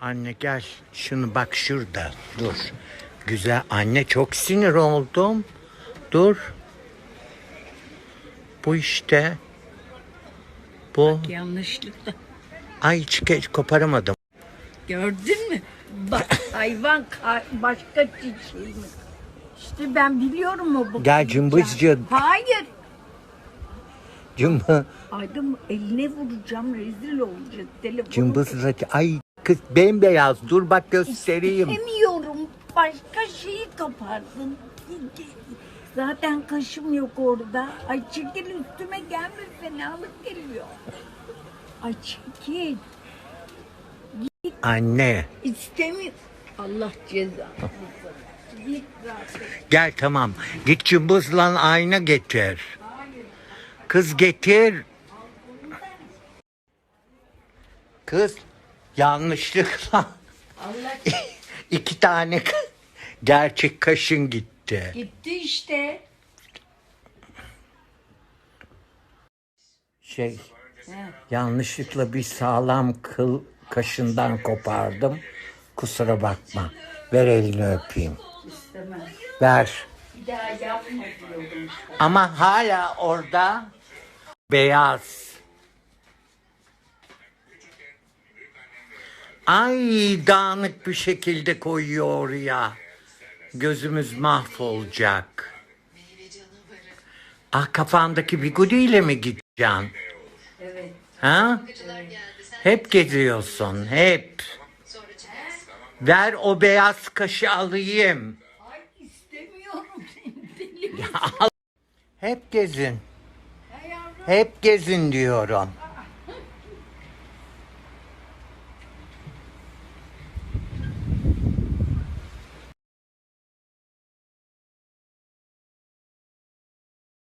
Anne gel şunu bak şurada dur. Güzel anne çok sinir oldum. Dur. Bu işte. Bu. Yanlışlıkla. Ay çık koparamadım. Gördün mü? Bak hayvan ka- başka çiçeği mi? İşte ben biliyorum o bu. Gel cımbızcı. Hayır. Cımbı, Aydım eline vuracağım rezil olacağız. Telefonu cımbızla. Ay kız bembeyaz dur bak göstereyim. Demiyorum. Başka şeyi kapardın. Zaten kaşım yok orada. Ay çekil üstüme gelme fenalık geliyor. Ay çekil. Anne İstemiyor. Allah cezanı. Git zaten. gel tamam. Git cımbızla ayna getir. Kız getir. Kız yanlışlıkla Allah iki tane gerçek kaşın gitti. gitti işte. Şey He. yanlışlıkla bir sağlam kıl kaşından kopardım. Kusura bakma. Ver elini öpeyim. İstemez. Ver. Bir daha yapma diyordum. Ama hala orada beyaz. Ay dağınık bir şekilde koyuyor oraya. Gözümüz mahvolacak. Ah kafandaki bigudiyle mi gideceksin? Evet. Ha? Hep geziyorsun, hep. Ver o beyaz kaşı alayım. Ay istemiyorum. Deli Hep gezin. Ya. Hep gezin diyorum.